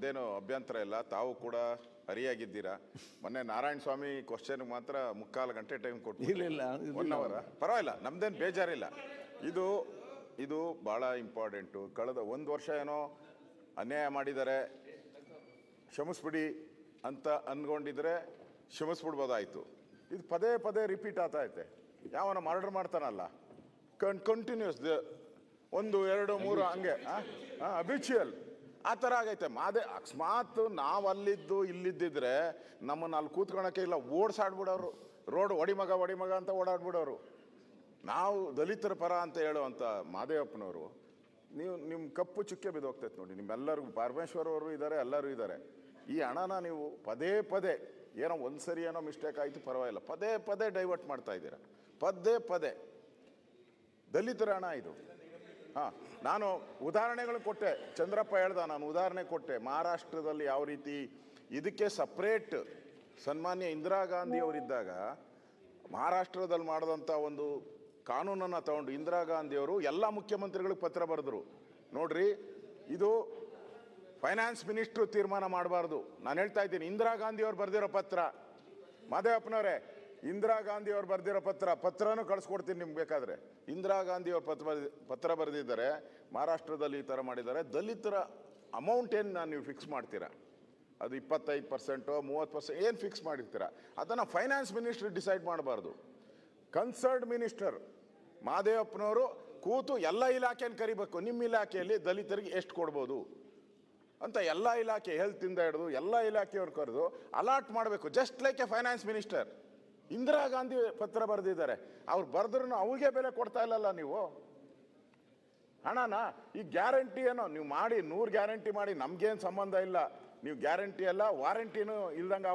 ನಮ್ದೇನು ಅಭ್ಯಂತರ ಇಲ್ಲ ತಾವು ಕೂಡ ಹರಿಯಾಗಿದ್ದೀರಾ ಮೊನ್ನೆ ನಾರಾಯಣ ಸ್ವಾಮಿ ಕ್ವಶನ್ ಮಾತ್ರ ಮುಕ್ಕಾಲು ಗಂಟೆ ಟೈಮ್ ಕೊಟ್ಟು ಇಲ್ಲ ಒನ್ ಅವರ್ ಪರವಾಗಿಲ್ಲ ನಮ್ದೇನು ಬೇಜಾರಿಲ್ಲ. ಇದು ಇದು ಭಾಳ ಇಂಪಾರ್ಟೆಂಟು ಕಳೆದ ಒಂದು ವರ್ಷ ಏನೋ ಅನ್ಯಾಯ ಮಾಡಿದ್ದಾರೆ. ಕ್ಷಮಿಸ್ಬಿಡಿ ಅಂತ ಅಂದ್ಕೊಂಡಿದ್ರೆ ಕ್ಷಮಿಸ್ಬಿಡ್ಬೋದಾಯ್ತು. ಇದು ಪದೇ ಪದೇ ರಿಪೀಟ್ ಆಗ್ತಾ ಐತೆ. ಯಾವನ ಮರ್ಡರ್ ಮಾಡ್ತಾನಲ್ಲ. ಕನ್ ಕಂಟಿನ್ಯೂಸ್ ಒಂದು ಎರಡು ಮೂರು ಹಂಗೆ ಅಬಿಚುಯಲ್ ಆ ಥರ ಆಗೈತೆ. ಮಾದೇ, ಅಕಸ್ಮಾತ್ ನಾವು ಅಲ್ಲಿದ್ದು ಇಲ್ಲಿದ್ದಿದ್ರೆ ನಮ್ಮನ್ನು ಅಲ್ಲಿ ಕೂತ್ಕೊಳಕ್ಕೆ ಇಲ್ಲ, ಓಡಿಸಾಡ್ಬಿಡೋರು. ರೋಡ್ ಒಡಿಮಗ ಒಡಿಮಗ ಅಂತ ಓಡಾಡ್ಬಿಡೋರು. ನಾವು ದಲಿತರ ಪರ ಅಂತ ಹೇಳುವಂಥ ಮಾದೇವಪ್ಪನವರು, ನೀವು ನಿಮ್ಮ ಕಪ್ಪು ಚುಕ್ಕೆ ಬಿದ್ದೋಗ್ತೈತೆ ನೋಡಿ, ನಿಮ್ಮೆಲ್ಲರಿಗೂ ಪರಮೇಶ್ವರ್ ಅವರು ಇದ್ದಾರೆ ಎಲ್ಲರೂ ಇದ್ದಾರೆ ಈ ಹಣನ ನೀವು ಪದೇ ಪದೇ, ಏನೋ ಒಂದು ಸರಿ ಏನೋ ಮಿಸ್ಟೇಕ್ ಆಯಿತು, ಪರವಾಗಿಲ್ಲ. ಪದೇ ಪದೇ ಡೈವರ್ಟ್ ಮಾಡ್ತಾ ಇದ್ದೀರ. ಪದೇ ಪದೇ. ದಲಿತರ ಹಣ ಇದು. ಹಾಂ, ನಾನು ಉದಾಹರಣೆಗಳು ಕೊಟ್ಟೆ. ಚಂದ್ರಪ್ಪ ಹೇಳ್ದ, ನಾನು ಉದಾಹರಣೆ ಕೊಟ್ಟೆ. ಮಹಾರಾಷ್ಟ್ರದಲ್ಲಿ ಯಾವ ರೀತಿ ಇದಕ್ಕೆ ಸಪ್ರೇಟ್ ಸನ್ಮಾನ್ಯ ಇಂದಿರಾ ಗಾಂಧಿ ಅವರಿದ್ದಾಗ ಮಹಾರಾಷ್ಟ್ರದಲ್ಲಿ ಮಾಡಿದಂಥ ಒಂದು ಕಾನೂನನ್ನು ತಗೊಂಡು ಇಂದಿರಾ ಗಾಂಧಿಯವರು ಎಲ್ಲ ಮುಖ್ಯಮಂತ್ರಿಗಳಿಗೆ ಪತ್ರ ಬರೆದ್ರು. ನೋಡ್ರಿ, ಇದು ಫೈನಾನ್ಸ್ ಮಿನಿಸ್ಟ್ರು ತೀರ್ಮಾನ ಮಾಡಬಾರ್ದು. ನಾನು ಹೇಳ್ತಾ ಇದ್ದೀನಿ, ಇಂದಿರಾ ಗಾಂಧಿ ಅವರು ಬರೆದಿರೋ ಪತ್ರ. ಮಾದೇವಪ್ಪನವರೇ ಇಂದಿರಾ ಗಾಂಧಿ ಅವ್ರು ಬರೆದಿರೋ ಪತ್ರ, ಪತ್ರನೂ ಕಳಿಸ್ಕೊಡ್ತೀನಿ ನಿಮ್ಗೆ ಬೇಕಾದರೆ. ಇಂದಿರಾ ಗಾಂಧಿ ಅವ್ರು ಪತ್ರ ಪತ್ರ ಬರೆದಿದ್ದಾರೆ ಮಹಾರಾಷ್ಟ್ರದಲ್ಲಿ ಈ ಥರ ಮಾಡಿದ್ದಾರೆ. ದಲಿತರ ಅಮೌಂಟ್ ಏನು ನೀವು ಫಿಕ್ಸ್ ಮಾಡ್ತೀರಾ? ಅದು ಇಪ್ಪತ್ತೈದು ಪರ್ಸೆಂಟು ಮೂವತ್ತು ಪರ್ಸೆಂಟ್ ಏನು ಫಿಕ್ಸ್ ಮಾಡಿರ್ತೀರಾ? ಅದನ್ನು ಫೈನಾನ್ಸ್ ಮಿನಿಸ್ಟ್ರ್ ಡಿಸೈಡ್ ಮಾಡಬಾರ್ದು. ಕನ್ಸರ್ಡ್ ಮಿನಿಸ್ಟರ್ ಮಹಾದೇವಪ್ಪನವರು ಕೂತು ಎಲ್ಲ ಇಲಾಖೆಯನ್ನು ಕರಿಬೇಕು. ನಿಮ್ಮ ಇಲಾಖೆಯಲ್ಲಿ ದಲಿತರಿಗೆ ಎಷ್ಟು ಕೊಡ್ಬೋದು? ಅಂತ ಎಲ್ಲ ಇಲಾಖೆ ಹೆಲ್ತಿಂದ ಹಿಡಿದು ಎಲ್ಲ ಇಲಾಖೆಯವ್ರು ಕರೆದು ಅಲಾಟ್ ಮಾಡಬೇಕು. Just like a finance minister Indira Gandhi ಪತ್ರ ಬರೆದಿದ್ದಾರೆ. ಅವ್ರು ಬರೆದ್ರೂ ಅವ್ರಿಗೆ ಬೆಲೆ ಕೊಡ್ತಾ ಇಲ್ಲಲ್ಲ ನೀವು? ಹಣನ ಈ ಗ್ಯಾರಂಟಿ ಏನೋ, ನೀವು ಮಾಡಿ ನೂರು ಗ್ಯಾರಂಟಿ ಮಾಡಿ ನಮ್ಗೇನ್ ಸಂಬಂಧ ಇಲ್ಲ. ನೀವು ಗ್ಯಾರಂಟಿ ಅಲ್ಲ, ವಾರಂಟಿನೂ ಇಲ್ದಂಗೆ